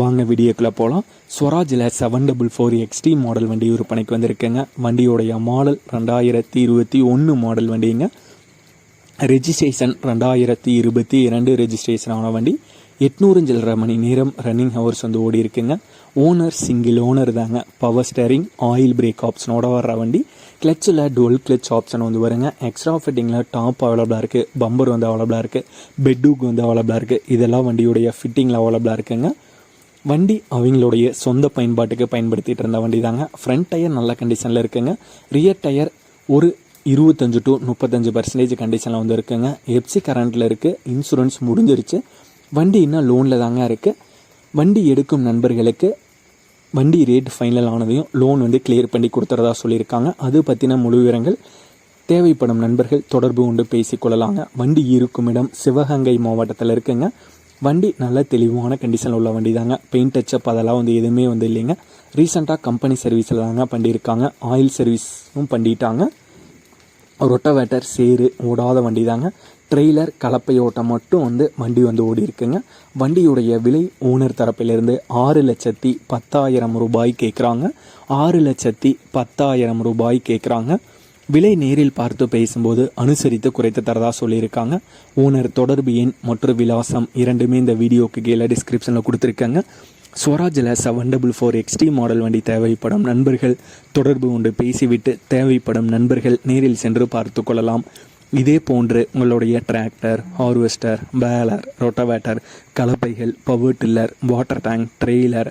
வாங்க வீடியோக்குள்ளே போகலாம் ஸ்வராஜில் seven double four XT model வண்டி விற்பனைக்கு வந்திருக்குங்க. வண்டியோடைய மாடல் ரெண்டாயிரத்தி இருபத்தி ஒன்று மாடல் வண்டிங்க. ரெஜிஸ்ட்ரேஷன் ரெண்டாயிரத்தி இருபத்தி இரண்டு ரெஜிஸ்ட்ரேஷன் ஆன வண்டி. எட்நூறு சில்லரை மணி நேரம் ரன்னிங் ஹவர்ஸ் வந்து ஓடி இருக்குங்க. ஓனர் சிங்கிள் ஓனர் தாங்க. பவர் ஸ்டேரிங் ஆயில் பிரேக் ஆப்ஷனோட வர்ற வண்டி. கிளச்சில் டுவெல் கிளச் ஆப்ஷன் வந்து வருங்க. எக்ஸ்ட்ரா ஃபிட்டிங்கில் டாப் அவைலபிளாக இருக்குது பம்பர் வந்து அவைலபிளாக இருக்குது பெட்டுக்கு வந்து அவைலபிளாக இருக்குது இதெல்லாம் வண்டியுடைய ஃபிட்டிங்கில் அவைலபிளாக இருக்குங்க. வண்டி அவங்களுடைய சொந்த பயன்பாட்டுக்கு பயன்படுத்திகிட்டு இருந்த வண்டி தாங்க ஃப்ரண்ட் டயர் நல்ல கண்டிஷனில் இருக்குங்க. ரியர் டயர் ஒரு இருபத்தஞ்சு டு முப்பத்தஞ்சு பர்சன்டேஜ் கண்டிஷனில் வந்து இருக்குங்க எப்சி கரண்ட்டில் இருக்குது இன்சூரன்ஸ் முடிஞ்சிருச்சு. வண்டி இன்னும் லோனில் தாங்க இருக்குது வண்டி எடுக்கும் நண்பர்களுக்கு வண்டி ரேட் ஃபைனல் ஆனதையும் லோன் வந்து கிளியர் பண்ணி கொடுத்துறதா சொல்லியிருக்காங்க. அது பற்றின முழு விவரங்கள் தேவைப்படும் நண்பர்கள் தொடர்பு கொண்டு பேசிக்கொள்ளலாங்க வண்டி இருக்கும் இடம் சிவகங்கை மாவட்டத்தில் இருக்குங்க. வண்டி நல்ல தெளிவான கண்டிஷனில் உள்ள வண்டி தாங்க பெயிண்ட் டச்சப் அதெல்லாம் வந்து எதுவுமே வந்து இல்லைங்க. ரீசெண்டாக கம்பெனி சர்வீஸில் தாங்க பண்ணியிருக்காங்க. ஆயில் சர்வீஸும் பண்ணிட்டாங்க. ரொட்டவேட்டர் சேரு ஓடாத வண்டி தாங்க ட்ரெய்லர் கலப்பையோட்டம் மட்டும் வந்து வண்டி வந்து ஓடி இருக்குங்க வண்டியுடைய விலை ஓனர் தரப்பிலிருந்து ஆறு லட்சத்தி பத்தாயிரம் ரூபாய் கேட்குறாங்க. ஆறு லட்சத்தி பத்தாயிரம் ரூபாய் கேட்குறாங்க. விலை நேரில் பார்த்து பேசும்போது அனுசரித்து குறைத்து தரதா சொல்லியிருக்காங்க. ஓனர் தொடர்பு எண் மற்றும் விலாசம் இரண்டுமே இந்த வீடியோக்கு கீழே டிஸ்கிரிப்ஷனில் கொடுத்துருக்காங்க. ஸ்வராஜில் seven double four XT model வண்டி தேவைப்படும் நண்பர்கள். தொடர்பு கொண்டு பேசிவிட்டு தேவைப்படும் நண்பர்கள் நேரில் சென்று பார்த்து கொள்ளலாம். இதே போன்று உங்களுடைய tractor harvester baler rotavator கலப்பைகள் power tiller water tank trailer